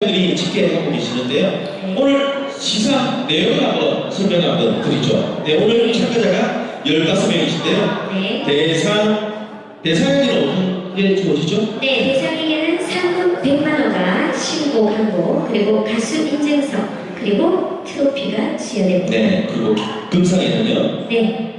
분들이 집계하고 계시는데요. 오늘 시상 내용을 한번 설명 한번 드리죠. 네, 오늘 참가자가 15명이신데요. 네. 대상, 대상에는 어떤 게 주어지죠? 네, 대상에게는 상금 100만 원과 신곡 한 곡, 그리고 가수 인증서, 그리고 트로피가 수여됩니다. 네, 그리고 금상에는요. 네,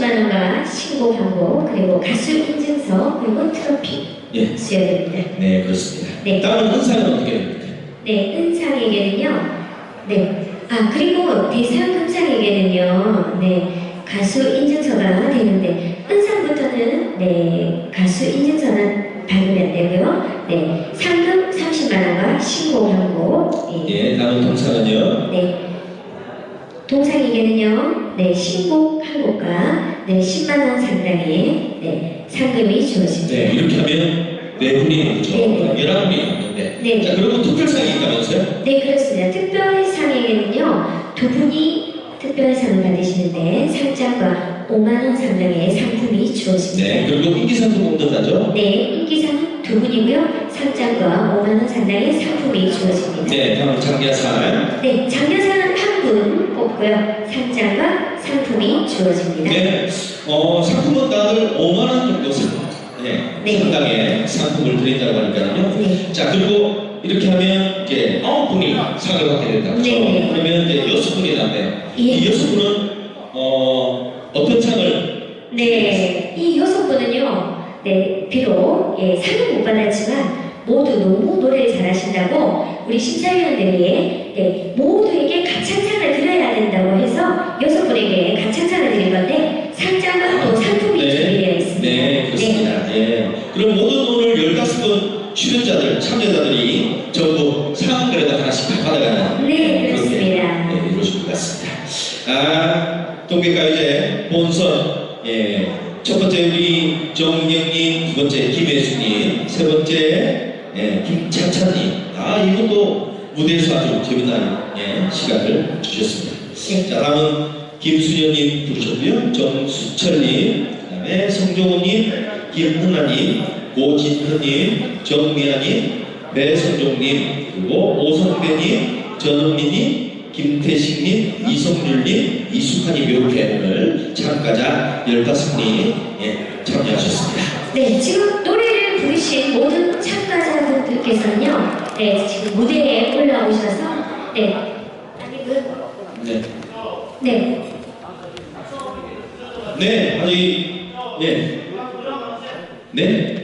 상금 50만 원과 신곡 한 곡, 그리고 가수 인증서, 그리고 트로피 예, 수여됩니다. 네, 그렇습니다. 네. 다음은 은상은 어떻게 됩니까? 네, 은상에게는요. 네, 아 그리고 대상 금상에게는요. 네, 가수 인증서가 되는데 은상부터는 네 가수 인증서는 발급이 안 되고요. 네, 상금 30만 원과 신곡 한 곡. 예. 예, 다음 동상은요. 네. 동상에게는요, 네, 신곡 한 곡과 네, 10만 원 상당의 네, 상금이 주어집니다. 네, 이렇게 하면 네 분이 되죠. 네. 11분이 있는데. 네. 자, 그리고 특별상이 있다면서요? 네, 그렇습니다. 특별상에게는요, 두 분이 특별상을 받으시는데 상장과 5만 원 상당의 상품이 주어집니다. 네, 그리고 인기상품 공동자죠? 네, 인기상 두 분이고요, 상장과 5만 원 상당의 상품이 주어집니다. 네, 다음 장려상. 네, 장려상 한분 뽑고요, 상장과 상품이 주어집니다. 네, 어, 상품은 다들 5만원 정도 상, 네, 네. 상당의 상품을 드린다고 하니까요. 네. 자, 그리고 이렇게 하면 이제 9분이 상을 받게 된다. 그렇죠? 네. 그러면 이제 6분이 남네요. 예. 이 6분은 어, 어떤 상을 네, 이 여섯 분은요, 네, 비록 예, 상은 못 받았지만 모두 너무 노래를 잘하신다고 우리 심사위원들이 네, 모두에게 가창상을 드려야 된다고 해서 여섯 분에게 가창상을 드린 건데 상장과 또 상품이 준비되어 있습니다. 네, 그렇습니다. 예. 그럼 모든 오늘 15분 출연자들, 참여자들이 전부 그래도 하나씩 다 받아가는 네, 그렇게, 그렇습니다. 네, 이루어질 것 같습니다. 아, 동백가요제 본선, 예, 첫 번째 우리 정영님, 두 번째 김혜수님, 세 번째 예, 김차찬님. 아, 이것도 무대에서 아주 재미난 예, 시간을 주셨습니다. 네. 자, 다음은 김수녀님 부르셨고요. 정수철님, 그 다음에 성종호님, 김은하님, 고진현님, 정미아님, 배성종님, 그리고 오성배님, 전은미님, 김태식님, 이성률님, 이숙하님 이렇게 오늘 참가자 15분이 예, 께서는요, 네, 지금 무대에 올라오셔서, 네, 아니, 그, 네. 네, 네, 아직, 예. 네.